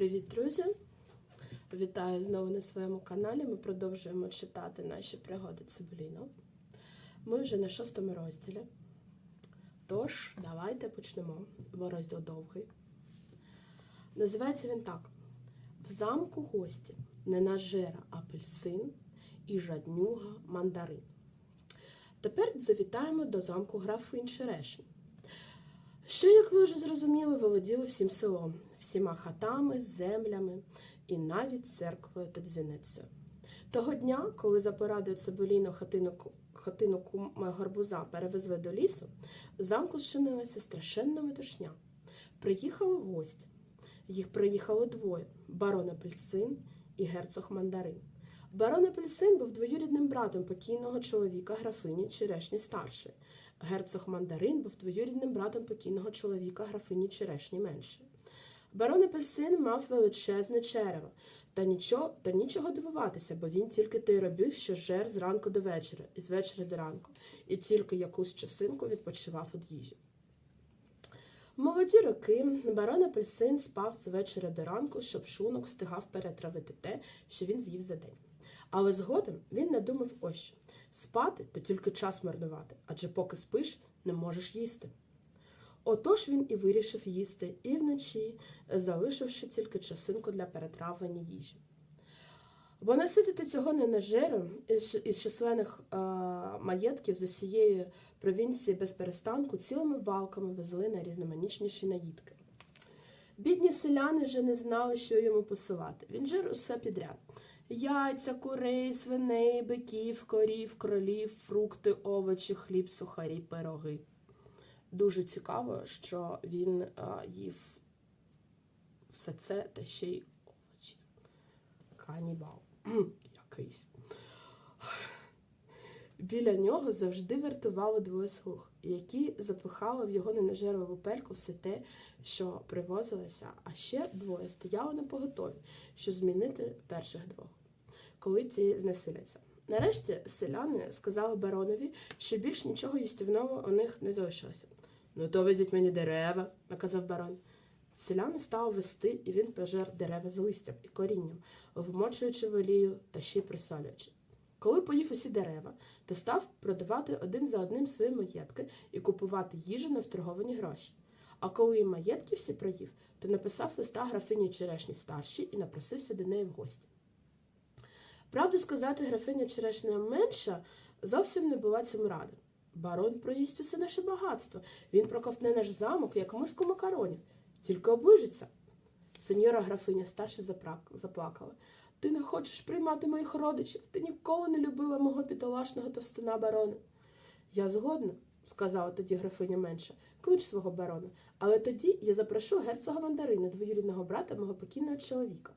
Привіт, друзі! Вітаю знову на своєму каналі. Ми продовжуємо читати наші пригоди Цибуліно. Ми вже на шостому розділі. Тож, давайте почнемо, бо розділ довгий. Називається він так: В замку гості не нажера апельсин і жаднюга мандарин. Тепер завітаємо до замку графинь Черешні що, як ви вже зрозуміли, володіли всім селом, всіма хатами, землями і навіть церквою та дзвіницею. Того дня, коли за порадою Цибуліно хатину, хатину кума гарбуза перевезли до лісу, в замку зчинилася страшенна метушня. Приїхали гості. Їх приїхало двоє барон Апельсин і герцог Мандарин. Барон Апельсин був двоюрідним братом покійного чоловіка графині Черешні старшої. Герцог Мандарин був двоюрідним братом покійного чоловіка графині Черешні меншої. Барон Апельсин мав величезне черево, та нічого, та нічого дивуватися, бо він тільки те й робив, що жер зранку до вечора, і з вечора до ранку, і тільки якусь часинку відпочивав від їжі. Молоді роки барон Апельсин спав з вечора до ранку, щоб шунок встигав перетравити те, що він з'їв за день. Але згодом він надумав ось що. Спати то тільки час марнувати, адже поки спиш, не можеш їсти. Отож він і вирішив їсти і вночі, залишивши тільки часинку для перетравлення їжі. Бо наситити цього ненажеру із, численних е, маєтків з усієї провінції без перестанку цілими валками везли на різноманітніші наїдки. Бідні селяни вже не знали, що йому посилати. Він жир усе підряд. Яйця, курей, свиней, биків, корів, кролів, фрукти, овочі, хліб, сухарі, пироги. Дуже цікаво, що він а, їв все це та ще й овочі. Канібал. Якийсь. Біля нього завжди вартувало двоє слуг, які запихали в його ненажерову пельку все те, що привозилося, а ще двоє стояли на поготові, щоб змінити перших двох, коли ці знесиляться. Нарешті селяни сказали баронові, що більш нічого їстівного у них не залишилося. Ну, то везіть мені дерева, наказав барон. Селяни стали вести, і він пожер дерева з листям і корінням, вмочуючи в олію та ще й присолюючи. Коли поїв усі дерева, то став продавати один за одним свої маєтки і купувати їжу на вторговані гроші. А коли і маєтки всі проїв, то написав листа графині Черешні старшій і напросився до неї в гості. Правду сказати, графиня Черешня менша зовсім не була цьому рада. Барон проїсть усе наше багатство. Він проковтне наш замок, як миску макаронів. Тільки оближиться. Сеньора графиня старша заплакала. Ти не хочеш приймати моїх родичів. Ти ніколи не любила мого бідолашного товстуна барона. Я згодна, сказала тоді графиня менша, клич свого барона. Але тоді я запрошу герцога мандарина, двоюрідного брата мого покійного чоловіка.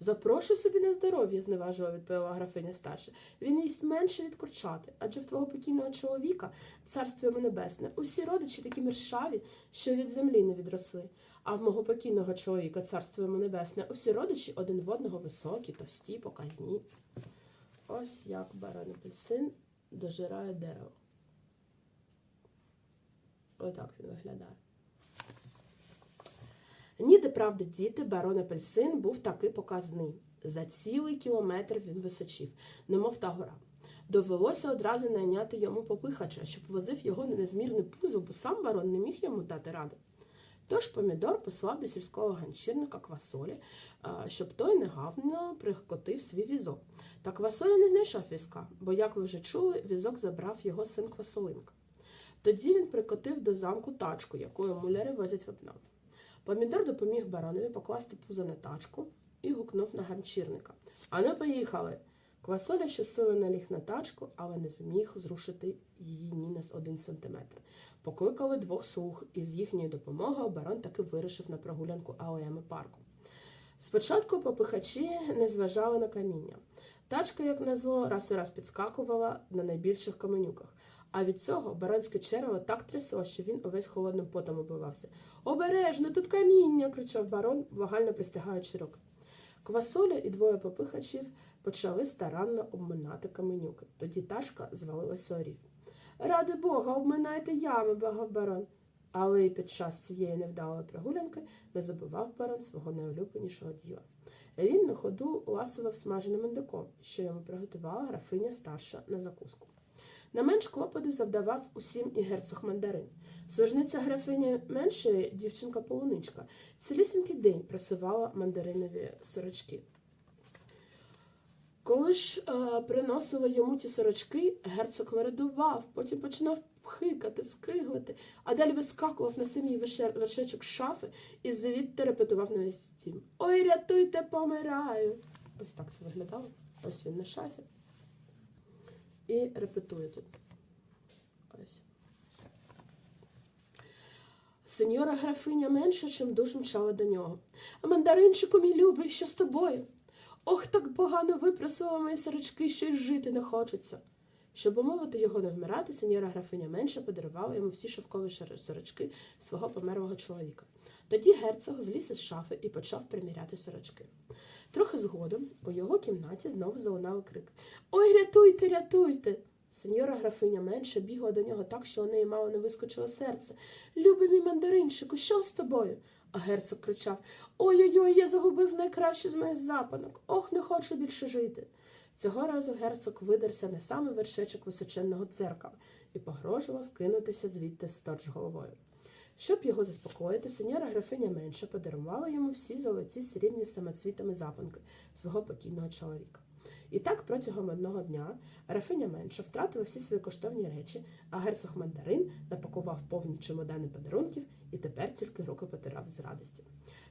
Запрошуй собі на здоров'я, зневажливо відповіла графиня старша. Він їсть менше від курчати, адже в твого покійного чоловіка, царство йому небесне, усі родичі такі мершаві, що від землі не відросли. А в мого покійного чоловіка, царство йому небесне, усі родичі один в одного високі, товсті, показні. Ось як барон апельсин дожирає дерево. Отак він виглядає. Ніде, правда, діти, барон апельсин був таки показний. За цілий кілометр він височив, немов та гора. Довелося одразу найняти йому попихача, щоб возив його на незмірний пузо, бо сам барон не міг йому дати ради. Тож помідор послав до сільського ганчірника квасолі, щоб той негавно прикотив свій візок. Та квасоля не знайшов візка, бо, як ви вже чули, візок забрав його син Квасолинка. Тоді він прикотив до замку тачку, якою муляри возять вапна. Помідор допоміг баронові покласти пузо на тачку і гукнув на ганчірника. Ану, поїхали! Квасоля щосили наліг на тачку, але не зміг зрушити її ні на один сантиметр. Покликали двох слуг, і з їхньою допомогою барон таки вирішив на прогулянку алеями парку. Спочатку попихачі не зважали на каміння. Тачка, як назло, раз і раз підскакувала на найбільших каменюках. А від цього баронське черево так трясло, що він увесь холодним потом оббивався. Обережно, тут каміння. кричав барон, вагально пристягаючи руки. Квасоля і двоє попихачів почали старанно обминати каменюки. Тоді тачка звалилася у рів. Ради Бога, обминайте ями, багав барон. Але й під час цієї невдалої прогулянки не забував барон свого найулюбленішого діла. Він на ходу ласував смаженим індиком, що йому приготувала графиня старша на закуску. Не менш клопоту завдавав усім і герцог мандарин. Служниця графиня меншої, дівчинка полуничка, цілісінький день просивала мандаринові сорочки. Коли ж е, приносили йому ті сорочки, герцог вирадував, потім починав пхикати, скиглити, а далі вискакував на самій вершечок шафи і звідти репетував на весь дім. Ой, рятуйте, помираю. Ось так це виглядало. Ось він на шафі. І репетує тут. Ось. Сеньора графиня менше, чим душ мчала до нього. Мандаринчику, мій любий, що з тобою? Ох, так погано випросила мої сорочки, що й жити не хочеться. Щоб умовити його не вмирати, сеньора графиня менше подарувала йому всі шовкові сорочки свого померлого чоловіка. Тоді герцог зліз із шафи і почав приміряти сорочки. Трохи згодом у його кімнаті знову залунав крик Ой, рятуйте, рятуйте! Сеньора графиня менше бігла до нього так, що у неї мало не вискочило серце. Любий мій мандаринчику, що з тобою? А герцог кричав Ой-ой-ой, я загубив найкращу з моїх запанок. Ох, не хочу більше жити. Цього разу герцог видерся на самий вершечок височенного дзеркала і погрожував кинутися звідти сторч головою. Щоб його заспокоїти, сеньора графиня менше подарувала йому всі золоті срібні самоцвітами запанки свого покійного чоловіка. І так протягом одного дня графиня менша втратила всі свої коштовні речі, а герцог мандарин напакував повні чемодани подарунків і тепер тільки руки потирав з радості.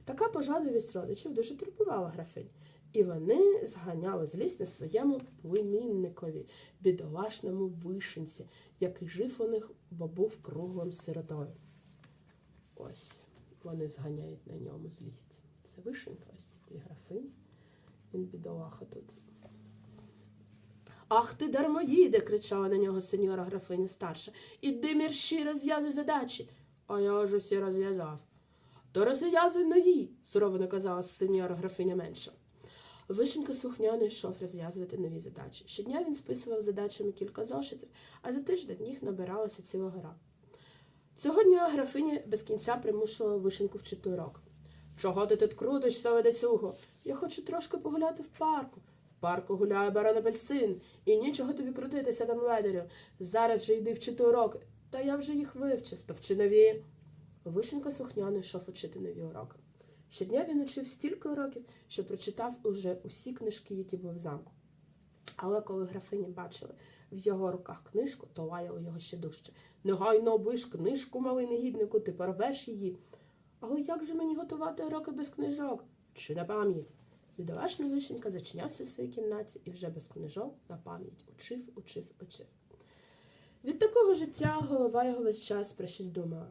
Така пожадливість родичів дуже турбувала графинь, і вони зганяли злість на своєму племінникові, бідолашному вишенці, який жив у них, бо був круглим сиротою. Ось вони зганяють на ньому злість. Це вишенька, ось цей графинь. Він бідолаха тут. Ах ти дармоїде, кричала на нього сеньора графиня старша. Іди мірші, розв'язуй задачі. А я ж усі розв'язав. То розв'язуй нові, сурово наказала сеньора графиня менша. Вишенька слухняно йшов розв'язувати нові задачі. Щодня він списував задачами кілька зошитів, а за тиждень їх набиралася ціла гора. Цього дня графиня без кінця примушувала вишеньку вчити урок. Чого ти тут крутишся, ведецюго? Я хочу трошки погуляти в парку. В парку гуляє барон апельсин, і нічого тобі крутитися там ледерю. Зараз же йди вчити уроки. Та я вже їх вивчив, то вчи нові. Вишенька слухняно йшов учити нові уроки. Щодня він учив стільки уроків, що прочитав уже усі книжки, які були в замку. Але коли графині бачили в його руках книжку, то лаяли його ще дужче. Негайно облиш книжку, малий негіднику, ти порвеш її. Але як же мені готувати уроки без книжок? Чи на пам'ять? Бідолашний вишенька зачинявся в своїй кімнаті і вже без книжок на пам'ять учив, учив, учив. Від такого життя голова його весь час про щось думала,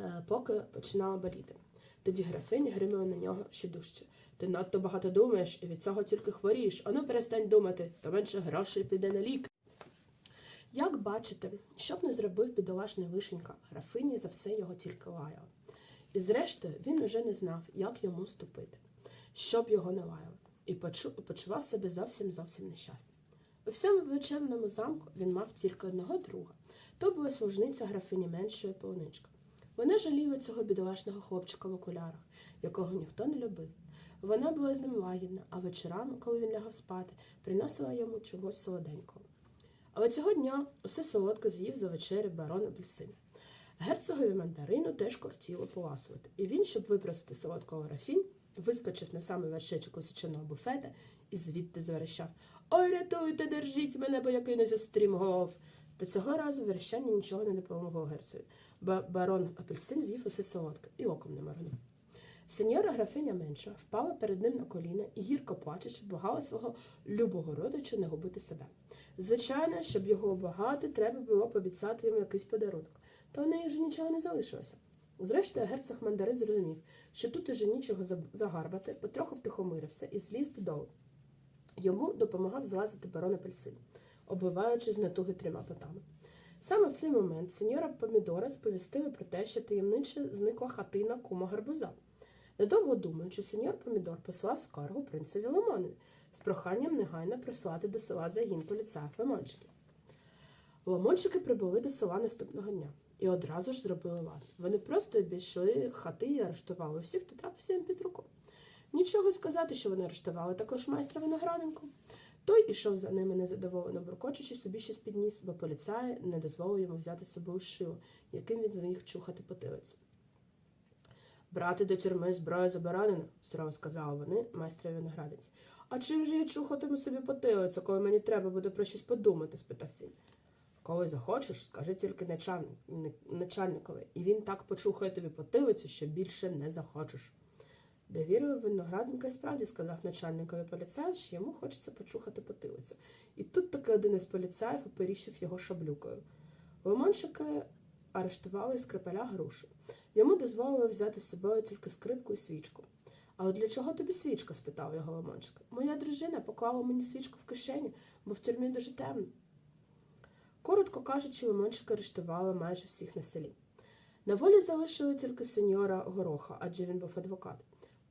е, поки починала боліти. Тоді графиня гримала на нього ще дужче. Ти надто багато думаєш і від цього тільки хворієш. Ану перестань думати, то менше грошей піде на лік. Як бачите, що б не зробив бідолашний вишенька, графині за все його тільки лаяла. І зрештою він уже не знав, як йому ступити, щоб його не лаяли, і почував себе зовсім зовсім нещасним. У всьому величезному замку він мав тільки одного друга. То була служниця графині меншої полуничка. Вона жаліла цього бідолашного хлопчика в окулярах, якого ніхто не любив. Вона була з ним лагідна, а вечорами, коли він лягав спати, приносила йому чогось солоденького. Але цього дня усе солодко з'їв за вечерю барон апельсин. Герцогові мандарину теж кортіло поласувати, і він, щоб випросити солодкого графінь, вискочив на самий вершечок височеного буфета і звідти заверещав Ой, рятуйте, держіть мене, бо я кинуся стрімгов. Та цього разу верещання нічого не допомогло герцові, барон апельсин з'їв усе солодке і оком не моргнув. Сеньора графиня менша впала перед ним на коліна і гірко плачучи, благала свого любого родича не губити себе. Звичайно, щоб його обагати, треба було пообіцяти йому якийсь подарунок, та в неї вже нічого не залишилося. Зрештою, герцог мандарин зрозумів, що тут уже нічого загарбати, потроху втихомирився і зліз додолу. Йому допомагав злазити барон апельсин, оббиваючи з натуги трьома потами. Саме в цей момент сеньора Помідора сповістила про те, що таємниче зникла хатина кума гарбуза. Недовго думаючи, сеньор Помідор послав скаргу принцеві Лимонові з проханням негайно прислати до села загін поліцаїв Лимончиків. Лимончики прибули до села наступного дня і одразу ж зробили лад. Вони просто обійшли хати і арештували усіх, хто трапився їм під руку. Нічого сказати, що вони арештували також майстра виноградинку. Той ішов за ними незадоволено, буркочучи собі щось підніс, бо поліцаї не дозволив йому взяти з собою шило, яким він зміг чухати потилицю. Брати до тюрми зброю заборонено, сурово сказали вони майстрові виноградиці. А чим же я чухатиму собі потилицю, коли мені треба буде про щось подумати? спитав він. Коли захочеш, скажи тільки начальникові, і він так почухає тобі потилицю, що більше не захочеш. Довірив виноградника справді сказав начальникові поліцаю, що йому хочеться почухати потилицю. І тут таки один із поліцаїв оперіщив його шаблюкою. Лимончики арештували скрипаля груші. Йому дозволили взяти з собою тільки скрипку і свічку. А от для чого тобі свічка? спитав його Лимончик. Моя дружина поклала мені свічку в кишені, бо в тюрмі дуже темно. Коротко кажучи, Лимончика арештували майже всіх на селі. На волі залишили тільки сеньора Гороха, адже він був адвокат.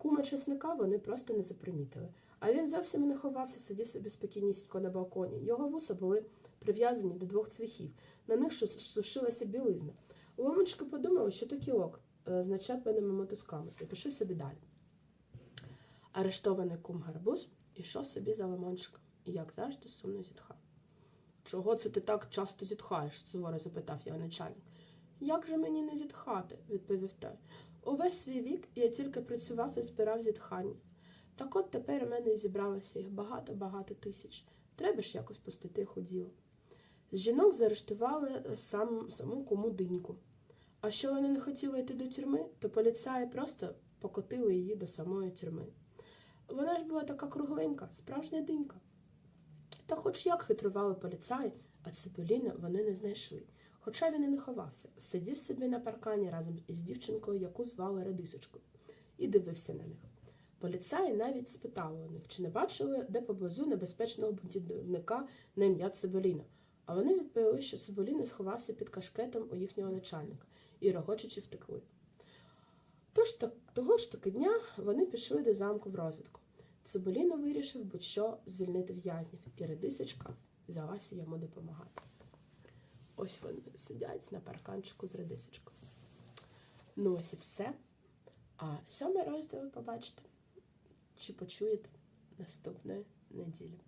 Кума чесника вони просто не запримітили. А він зовсім не ховався, сидів собі спокійнісінько на балконі. Його вуса були прив'язані до двох цвіхів. На них сушилася білизна. Ломочка подумала, що то кілок е, з начепаними мотузками, і пішли собі далі. Арештований кум гарбуз ішов собі за лимончиком і, як завжди, сумно зітхав. Чого це ти так часто зітхаєш? суворо запитав його начальник. Як же мені не зітхати? відповів той. Увесь свій вік я тільки працював і збирав зітхання. Так от тепер у мене і зібралося їх багато-багато тисяч. Треба ж якось пустити їх у діло. З жінок заарештували сам, саму кому диньку. А що вони не хотіли йти до тюрми, то поліцаї просто покотили її до самої тюрми. Вона ж була така кругленька, справжня динька. Та хоч як хитрували поліцаї, а Цибуліна вони не знайшли. Хоча він і не ховався, сидів собі на паркані разом із дівчинкою, яку звали Радисочкою, і дивився на них. Поліцаї навіть спитали у них, чи не бачили де поблизу небезпечного бунтівника на ім'я Цибуліна. А вони відповіли, що Цибуліна сховався під кашкетом у їхнього начальника і рогочучи втекли. Тож того ж таки дня вони пішли до замку в розвідку. Цибуліно вирішив будь-що звільнити в'язнів, і редисочка взялася йому допомагати. Ось вони сидять на парканчику з редисочкою. Ну, ось і все. А сьомий розділ побачите, чи почуєте наступної неділі.